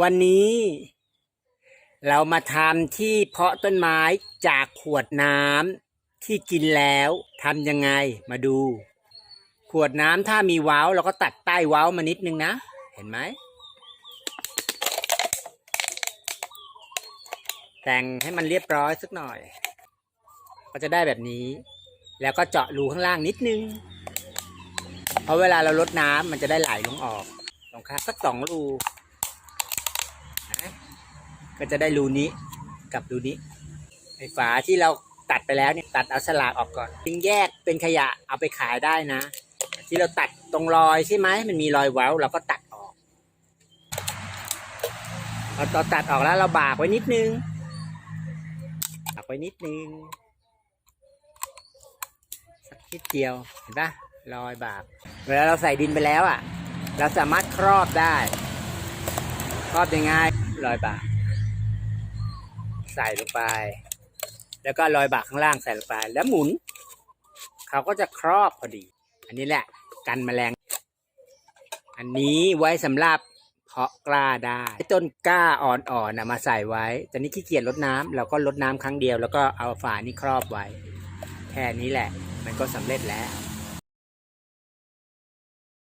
วันนี้ เรามาทำที่เพาะต้นไม้จากขวดน้ำที่กินแล้วทำยังไงมาดู ขวดน้ำถ้ามีเว้าเราก็ตัดใต้เว้ามานิดนึงนะ เห็นไหม แต่งให้มันเรียบร้อยสักหน่อย ก็จะได้แบบนี้ แล้วก็เจาะรูข้างล่างนิดนึง เพราะเวลาเราลดน้ำมันจะได้ไหลลงออกลงค่ะสักสองรู ก็จะได้รูนี้กับรูนี้ไอ้ฝาที่เราตัดไปแล้วเนี่ยตัดเอาสลากออกก่อนจึงแยกเป็นขยะเอาไปขายได้นะ ที่เราตัดตรงรอยใช่ไหมมันมีรอยเว้าเราก็ตัดออกพอเราตัดออกแล้วเราบากไว้นิดนึงบากไว้นิดนึงสักนิดเดียวเห็นปะรอยบากเวลาเราใส่ดินไปแล้วอะ เราสามารถครอบได้ ครอบยังไงรอยบาก ใส่ลงไป แล้วก็รอยบากข้างล่างใส่ลงไป แล้วหมุน เขาก็จะครอบพอดี อันนี้แหละกันแมลง อันนี้ไว้สำหรับเพาะกล้าได้ต้นกล้าอ่อนๆนะมาใส่ไว้ ตอนนี้ขี้เกียจลดน้ำเราก็ลดน้ำครั้งเดียว แล้วก็เอาฝานี้ครอบไว้ แค่นี้แหละ มันก็สำเร็จแล้ว